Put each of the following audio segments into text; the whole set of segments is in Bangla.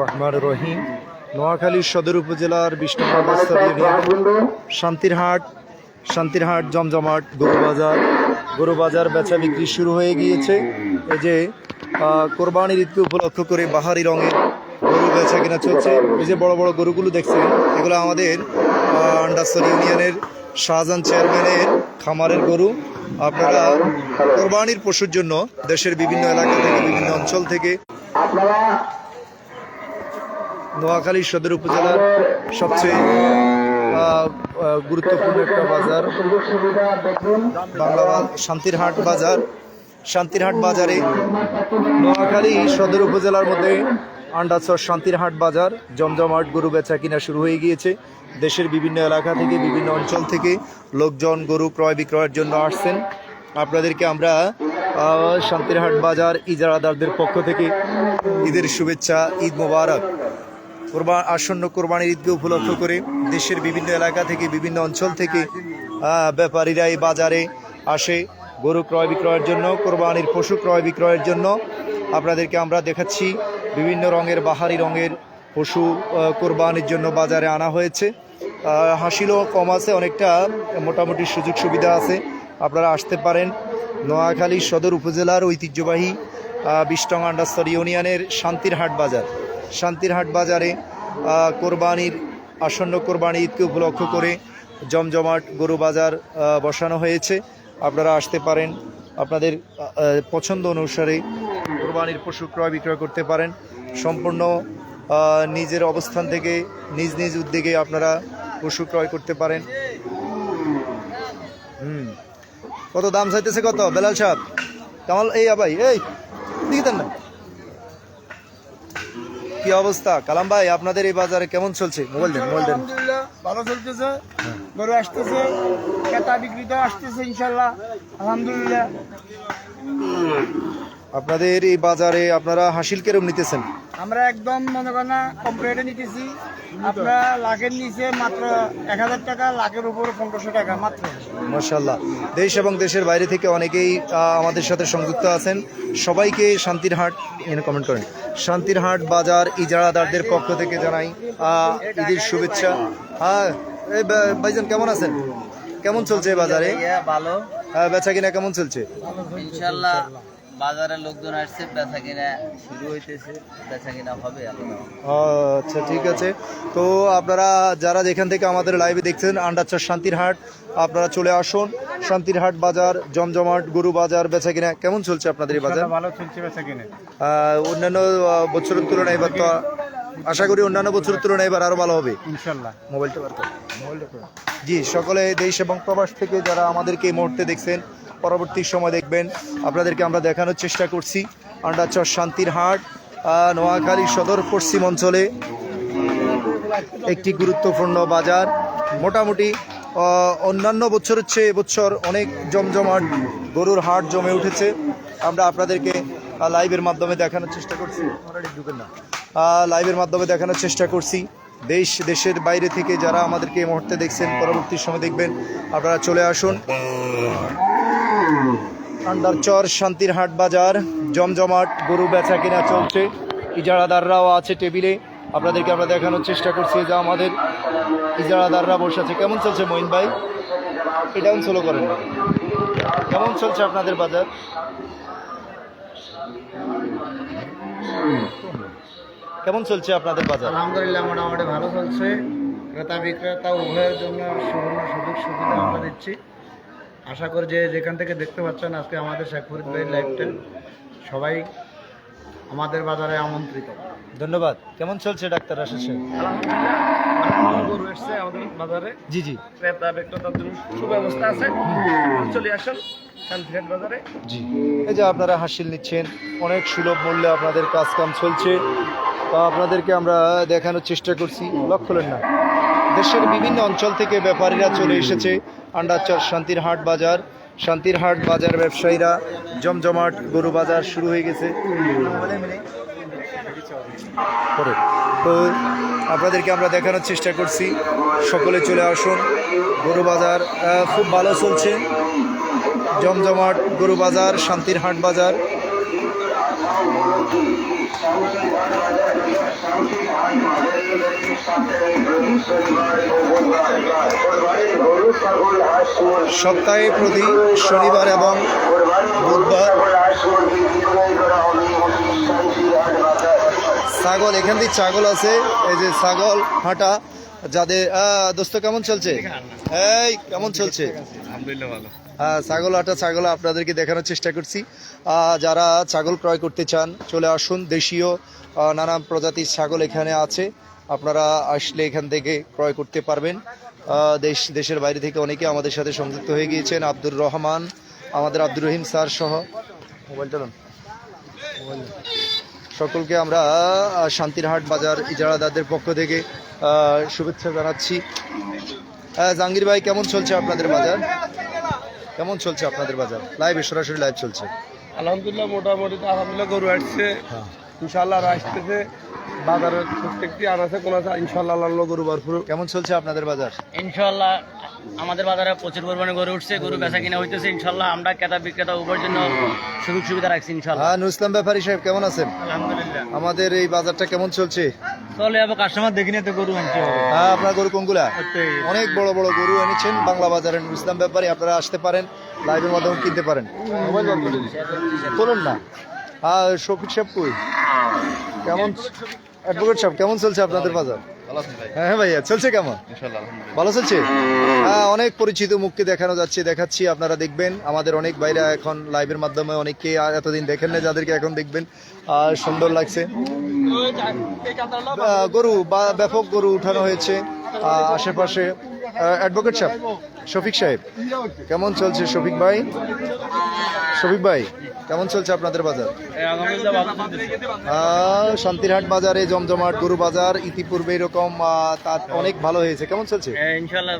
রহমানির রহিম নোয়াখালী সদর উপজেলার বিষ্ণুপুর শান্তিরহাট শান্তিরহাট জমজমাট গরু বাজার গরু বাজার বেচা বিক্রি শুরু হয়ে গিয়েছে। এই যে কোরবানির ঈদকে উপলক্ষ করে বাহারি রঙের গরু বেচা কেনা চলছে। এই যে বড় বড় গরুগুলো দেখছেন, এগুলো আমাদের আন্ডারসর ইউনিয়নের শাহজাহান চেয়ারম্যানের খামারের গরু। আপনারা কোরবানির পশুর জন্য দেশের বিভিন্ন এলাকা থেকে বিভিন্ন অঞ্চল থেকে নোয়াখালী সদর উপজেলার সবচেয়ে গুরুত্বপূর্ণ একটা বাজার বাংলা বা- শান্তিরহাট বাজার। শান্তিরহাট বাজারে নোয়াখালী সদর উপজেলার মধ্যে আন্ডাচর শান্তিরহাট বাজার, জমজমাট গরু বেচা কিনা শুরু হয়ে গিয়েছে। দেশের বিভিন্ন এলাকা থেকে, বিভিন্ন অঞ্চল থেকে লোকজন গরু ক্রয় বিক্রয়ের জন্য আসছেন। আপনাদেরকে আমরা শান্তিরহাট বাজার ইজারাদারদের পক্ষ থেকে ঈদের শুভেচ্ছা, ঈদ মোবারক। কোরবা, আসন্ন কোরবানির ঈদকে উপলক্ষ করে দেশের বিভিন্ন এলাকা থেকে, বিভিন্ন অঞ্চল থেকে ব্যাপারীরা এই বাজারে আসে। গরু ক্রয় বিক্রয়ের জন্য, কোরবানির পশু ক্রয় বিক্রয়ের জন্য আপনাদেরকে আমরা দেখাচ্ছি বিভিন্ন রঙের, বাহারি রঙের পশু কোরবানির জন্য বাজারে আনা হয়েছে। হাসিলও কম আছে, অনেকটা মোটামুটি সুযোগ সুবিধা আছে। আপনারা আসতে পারেন নোয়াখালী সদর উপজেলার ঐতিহ্যবাহী বিশটং আন্ডাস্তর ইউনিয়নের শান্তিরহাট বাজার। শান্তিরহাট বাজারে কোরবানির, আসন্ন কোরবানি ঈদকে উপলক্ষ করে জমজমাট গরু বাজার বসানো হয়েছে। আপনারা আসতে পারেন। আপনাদের পছন্দ অনুসারে কোরবানির পশু ক্রয় বিক্রয় করতে পারেন। সম্পূর্ণ নিজের অবস্থান থেকে, নিজ নিজ উদ্যোগে আপনারা পশু ক্রয় করতে পারেন। হুম। কত দাম চাইতেছে কত? বেলাল সাহেব? কামাল, এই আবাই, এই, দিকে না। কি অবস্থা? কালাম ভাই, আপনাদের এই বাজারে কেমন চলছে? মোবাইল দেন মোবাইল দেন। ভালো চলতেছে। গরু আসতেছে, ক্রেতা বিক্রিত আসতেছে ইনশাল্লাহ আলহামদুলিল্লাহ। আপনাদের এই বাজারে আপনারা হাসিল কেরম নিতেছেন? আমরা একদম মনে করেন কম রেটে নিতেছি। আপনারা লাখের নিচে মাত্র এক হাজার টাকা লাখের উপরে পনেরোশো টাকা মাত্র। মার্শাল্লাহ দেশ এবং দেশের বাইরে থেকে অনেকেই আমাদের সাথে সংযুক্ত আছেন। সবাইকে শান্তিরহাট এখানে কমেন্ট করেন। শান্তির হাট বাজার ইজারাদারদের পক্ষ থেকে জানাই ঈদের শুভেচ্ছা। হ্যাঁ এই ভাইজান কেমন আছেন? কেমন চলছে বাজারে? ভালো। আহ, বেচা কিনা কেমন চলছে? ইনশাল্লাহ বাজারে লোকজন আসছে বেচা কিনা শুরু হইতেছে বেচা কিনা হবে ও, আচ্ছা ঠিক আছে। তো আপনারা যারা যেখান থেকে আমাদের লাইভে দেখছেন আন্ডারচার শান্তিরহাট আপনারা চলে আসুন। শান্তিরহাট বাজার জমজমাট গরু বাজার বেচা কিনা কেমন চলছে আপনাদের এই বাজার? ভালো চলছে বেচা কিনে। অন্যান্য বছরের তুলনায় এবার তো আশা করি অন্যান্য বছরের তুলনায় এবার আরও ভালো হবে। ইনশাল্লাহ। মোবাইলটা বার। জি সকলে দেশ এবং প্রবাস থেকে যারা আমাদেরকে এই মুহূর্তে দেখছেন পরবর্তী সময় দেখবেন। আপনাদেরকে আমরা দেখানোর চেষ্টা করছি। আন্ডাচর শান্তির হাট নোয়াখালী সদর পশ্চিম অঞ্চলে একটি গুরুত্বপূর্ণ বাজার। মোটামুটি অন্যান্য বছরের চেয়ে এবছর অনেক জমজমাট গরুর হাট জমে উঠেছে। আমরা আপনাদেরকে লাইভের মাধ্যমে দেখানোর চেষ্টা করছি। না। লাইভের মাধ্যমে দেখানোর চেষ্টা করছি। দেশ দেশের বাইরে থেকে যারা আমাদেরকে এই মুহূর্তে দেখছেন পরবর্তী সময় দেখবেন আপনারা চলে আসুন। আন্ডারচর শান্তির হাট বাজার, জমজমাট, গরু বেচা কিনা চলছে। ইজারাদাররাও আছে টেবিলে। আপনাদেরকে আমরা দেখানোর চেষ্টা করছি যে আমাদের ইজারাদাররা বসে আছে। কেমন চলছে মঈন ভাই? এটা স্লো করেন? কেমন চলছে আপনাদের বাজার? কেমন চলছে আপনাদের বাজার? আলহামদুলিল্লাহ, মোটামুটি ভালো চলছে। ক্রেতা বিক্রেতা উভয়ের জন্য সুবর্ণ সুযোগ সুবিধা আমরা দিচ্ছি। আশা করি যে যেখান থেকে দেখতে পাচ্ছেন আজকে আমাদের শেখপুর ভাইয়ের সবাই আমাদের বাজারে আমন্ত্রিত। ধন্যবাদ। কেমন চলছে ডাক্তার আশিস আমাদের বাজারে। জি জি। ক্রেতা বিক্রেতার জন্য সুব্যবস্থা আছে। চলে আসেন বাজারে। জি। এই যে আপনারা হাসিল নিচ্ছেন অনেক সুলভ মূল্যে আপনাদের কাজ কাম চলছে। তা আপনাদেরকে আমরা দেখানোর চেষ্টা করছি। লক্ষ্য না দেশের বিভিন্ন অঞ্চল থেকে ব্যাপারীরা চলে এসেছে। আন্ডারচর শান্তির হাট বাজার। শান্তির হাট বাজার ব্যবসায়ীরা জমজমাট গরু বাজার শুরু হয়ে গেছে। তো আপনাদেরকে আমরা দেখানোর চেষ্টা করছি। সকলে চলে আসুন। গরু বাজার খুব ভালো চলছে। জমজমাট গরু বাজার শান্তির হাট বাজার। সপ্তাহে প্রতি শনিবার এবং বুধবার ছাগল এখান দিয়ে ছাগল আছে এই যে ছাগল হাঁটা যাদের আহ, দোস্ত কেমন চলছে? এই কেমন চলছে? আলহামদুলিল্লাহ ভালো। ছাগল হাঁটা ছাগল আপনাদেরকে দেখানোর চেষ্টা করছি। যারা ছাগল ক্রয় করতে চান, চলে আসুন। দেশীয় নানা প্রজাতির ছাগল এখানে আছে। আপনারা আসলে এখান থেকে ক্রয় করতে পারবেন। দেশ, দেশের বাইরে থেকে অনেকে আমাদের সাথে সংযুক্ত হয়ে গিয়েছেন। আব্দুর রহমান, আমাদের আব্দুর রহিম স্যার সহ। মোবাইল চালান সকলকে আমরা শান্তিরহাট বাজার ইজারাদারদের পক্ষ থেকে শুভেচ্ছা জানাচ্ছি। জাহাঙ্গীর ভাই, কেমন চলছে আপনাদের বাজার? কেমন চলছে আপনাদের বাজার? লাইভে সরাসরি লাইভ চলছে। আলহামদুলিল্লাহ মোটামুটি তো আলহামদুলিল্লাহ গরু আসছে। ইনশাল্লাহ আসতেছে। বাজারের প্রত্যেকটি আনাছে কোন আছে ইনশাল্লাহ আল্লাহ গরু ভরপুর। কেমন চলছে আপনাদের বাজার? ইনশাল্লাহ আমাদের বাজারে প্রচুর পরিমাণে গরু উঠছে গরু বেচা কিনা হইতেছে। ইনশাল্লাহ আমরা ক্রেতা বিক্রেতা উভয়ের জন্য সুযোগ সুবিধা রাখছি ইনশাল্লাহ হ্যাঁ নুসলাম ব্যাপারী সাহেব কেমন আছেন? আলহামদুলিল্লাহ। আমাদের এই বাজারটা কেমন চলছে? চলে যাব কাস্টমার দেখি তো গরু আনতে হ্যাঁ আপনার গরু কোনগুলা? অনেক বড় বড় গরু এনেছেন বাংলা বাজারে ইসলাম ব্যাপারে আপনারা আসতে পারেন লাইভের মাধ্যমে কিনতে পারেন। বলুন না। হ্যাঁ শফিক সাহেব কই? কেমন অ্যাডভোকেট সাহেব কেমন চলছে আপনাদের বাজার? হ্যাঁ হ্যাঁ ভাইয়া চলছে কেমন? ভালো চলছে? হ্যাঁ অনেক পরিচিত মুখকে দেখানো যাচ্ছে দেখাচ্ছি আপনারা দেখবেন। আমাদের অনেক বাইরে এখন লাইভের মাধ্যমে অনেককে এতদিন দেখেন না যাদেরকে এখন দেখবেন। আর সুন্দর লাগছে। গরু বা ব্যাপক গরু উঠানো হয়েছে। আশেপাশে অ্যাডভোকেট সাহেব শফিক সাহেব কেমন চলছে শফিক ভাই? শফিক ভাই কেমন চলছে আপনাদের বাজার? শান্তিরহাট বাজারে জমজমাট গরু বাজার ইতিপূর্বে এরকম তার অনেক ভালো হয়েছে। কেমন চলছে?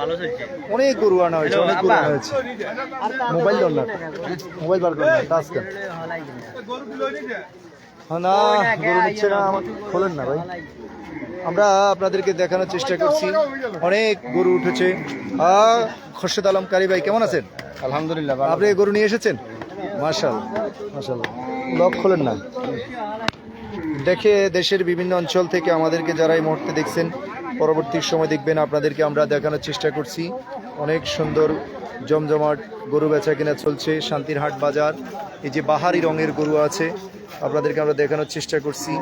ভালো চলছে। অনেক গরু আনা হয়েছে অনেক গরু আনা হয়েছে। মোবাইল ধর না। মোবাইল বার কর না টাচ হ্যাঁ, না গরু নিচ্ছে না আমার খোলেন না ভাই। আমরা আপনাদেরকে দেখানোর চেষ্টা করছি। অনেক গরু উঠেছে। আহ, খোরশেদ আলম কারি ভাই কেমন আছেন? আলহামদুলিল্লাহ আপনি গরু নিয়ে এসেছেন? না? দেখে দেশের বিভিন্ন অঞ্চল থেকে আমাদেরকে যারা এই মুহূর্তে দেখছেন, পরবর্তী সময় দেখবেন আপনাদেরকে আমরা দেখানোর চেষ্টা করছি। অনেক সুন্দর জমজমাট গরু বেচা কিনা চলছে, শান্তিরহাট বাজার, এই যে বাহারি রঙের গরু আছে, আপনাদেরকে আমরা দেখানোর চেষ্টা করছি।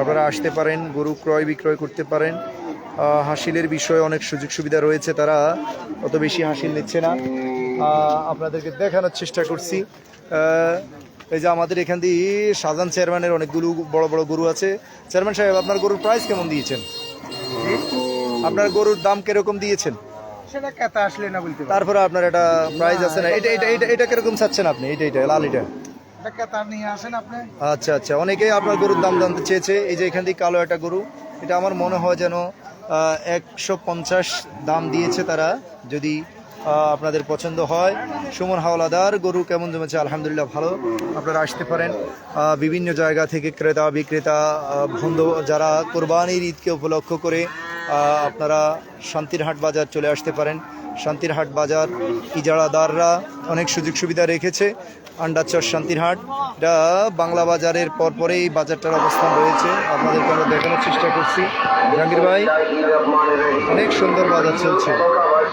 আপনারা আসতে পারেন, গরু ক্রয় বিক্রয় করতে পারেন। হাসিলের বিষয়ে অনেক সুযোগ সুবিধা রয়েছে, তারা অত বেশি হাসিল নিচ্ছে না। আপনাদেরকে দেখানোর চেষ্টা করছি। এই যে আমাদের এখান দিয়ে শাহজাহান চেয়ারম্যানের অনেকগুলো বড় বড় গরু আছে। চেয়ারম্যান সাহেব আপনার গরুর প্রাইস কেমন দিয়েছেন? আপনার গরুর দাম কীরকম দিয়েছেন? সেটা আসলে তারপরে আপনার একটা প্রাইস আছে না? এটা এটা এটা এটা কীরকম চাচ্ছেন আপনি? এটা এটা লাল এটা এটা আচ্ছা আচ্ছা। অনেকেই আপনার গরুর দাম জানতে চেয়েছে। এই যে এখান থেকে কালো একটা গরু এটা আমার মনে হয় যেন একশো পঞ্চাশ দাম দিয়েছে তারা। যদি আপনাদের পছন্দ হয়। সুমন হাওলাদার, গরু কেমন জমেছে? আলহামদুলিল্লাহ ভালো। আপনারা আসতে পারেন। বিভিন্ন জায়গা থেকে ক্রেতা, বিক্রেতা বন্ধু যারা কোরবানির ঈদকে উপলক্ষ করে আপনারা শান্তিরহাট বাজার চলে আসতে পারেন। শান্তিরহাট বাজার ইজারাদাররা অনেক সুযোগ সুবিধা রেখেছে। আন্ডারচর শান্তিরহাট। এটা বাংলা বাজারের পরপরেই এই বাজারটার অবস্থান রয়েছে। আপনাদেরকে আমরা দেখানোর চেষ্টা করছি। জাহাঙ্গীর ভাই, অনেক সুন্দর বাজার চলছে।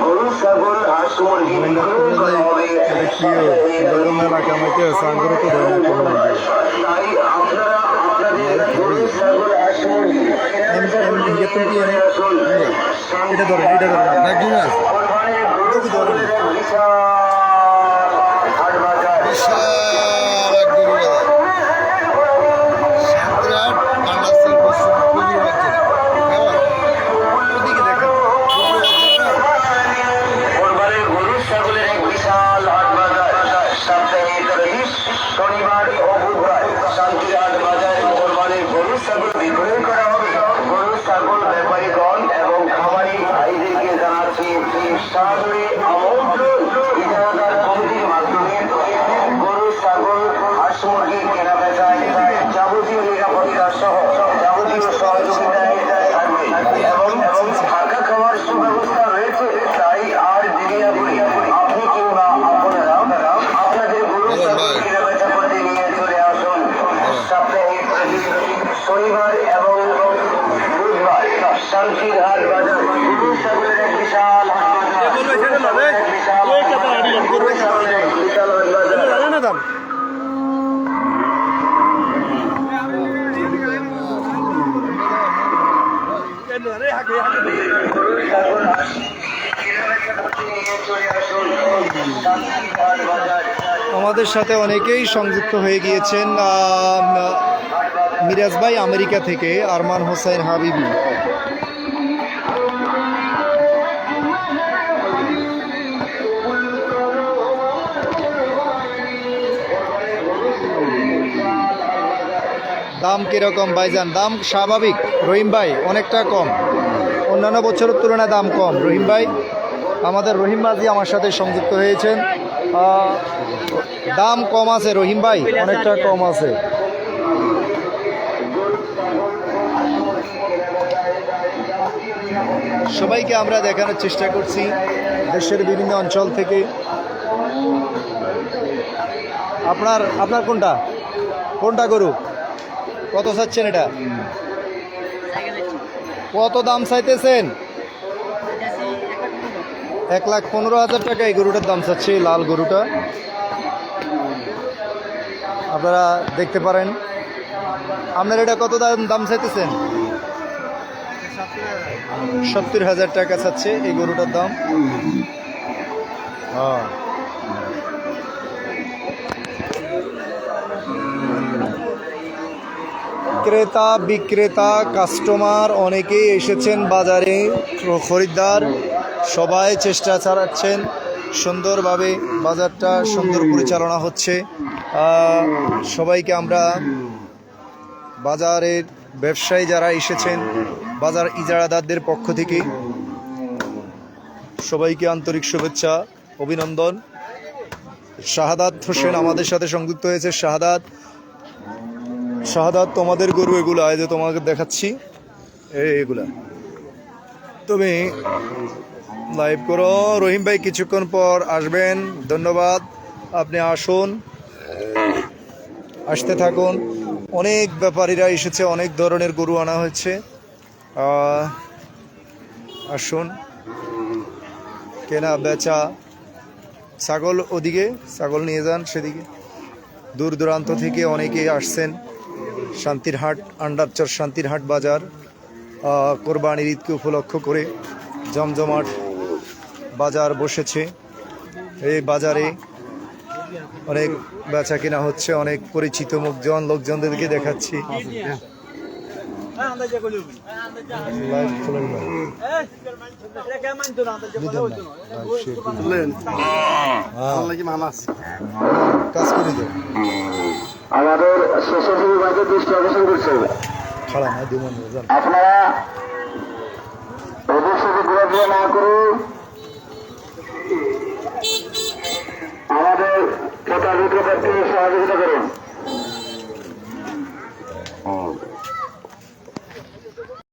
গরু ছাগল এটা ধরেন এটা ধরেন কোরবানির শনিবার এবং বুধবার শান্তির হাট বাজার। বিশাল আমাদের সাথে অনেকেই সংযুক্ত হয়ে গিয়েছেন মিরাজ ভাই আমেরিকা থেকে, আরমান হোসেন হাবিবি। দাম কীরকম ভাইজান? দাম স্বাভাবিক। রহিম ভাই, অনেকটা কম। অন্যান্য বছরের তুলনায় দাম কম। রহিম ভাই, আমাদের রহিম বাজি আমার সাথে সংযুক্ত হয়েছেন। দাম কম আছে রহিম ভাই, অনেকটা কম আছে। সবাইকে আমরা দেখানোর চেষ্টা করছি দেশের বিভিন্ন অঞ্চল থেকে। আপনার আপনার কোনটা? কোনটা গরু? কত চাচ্ছেন এটা? কত দাম চাইতেছেন? এক লাখ পনেরো হাজার টাকা এই গরুটার দাম চাচ্ছে লাল গরুটা। আপনারা দেখতে পারেন। আপনার এটা কত দাম দাম চাইতেছেন? সত্তর হাজার টাকা চাচ্ছে এই গরুটার দাম। হ্যাঁ। ক্রেতা, বিক্রেতা, কাস্টমার অনেকেই এসেছেন বাজারে, খরিদ্দার, সবাই চেষ্টা চালাচ্ছেন সুন্দরভাবে বাজারটা সুন্দর পরিচালনা হচ্ছে। সবাইকে আমরা বাজারের ব্যবসায়ী যারা এসেছেন বাজার ইজারাদারদের পক্ষ থেকে সবাইকে আন্তরিক শুভেচ্ছা, অভিনন্দন। শাহাদাত হোসেন আমাদের সাথে সংযুক্ত হয়েছে। শাহাদাত শাহাদাত তোমাদের গরু এগুলো, এই যে তোমাকে দেখাচ্ছি। এগুলা। তুমি লাইভ করো। রহিম ভাই কিছুক্ষণ পর আসবেন। ধন্যবাদ। আপনি আসুন। আসতে থাকুন। অনেক ব্যাপারীরা এসেছে, অনেক ধরনের গরু আনা হয়েছে। আসুন। কেনা বেচা ছাগল ওদিকে ছাগল নিয়ে যান সেদিকে। দূর দূরান্ত থেকে অনেকেই আসছেন। শান্তির শান্তিরহাট আন্ডারচর শান্তিরহাট বাজার আহ, কোরবানির ঈদকে উপলক্ষ করে জমজমাট বাজার বসেছে। এই বাজারে অনেক বেচা কেনা হচ্ছে অনেক পরিচিত মুখজন লোকজনদেরকে দেখাচ্ছি। আমাদের স্বেচ্ছাসেবী ভাইকে দৃষ্টি আকর্ষণ করছে। আপনারা সাথে ঘোরাফেরা না করে আমাদের ক্রেতা বিক্রেতাকে সহযোগিতা করুন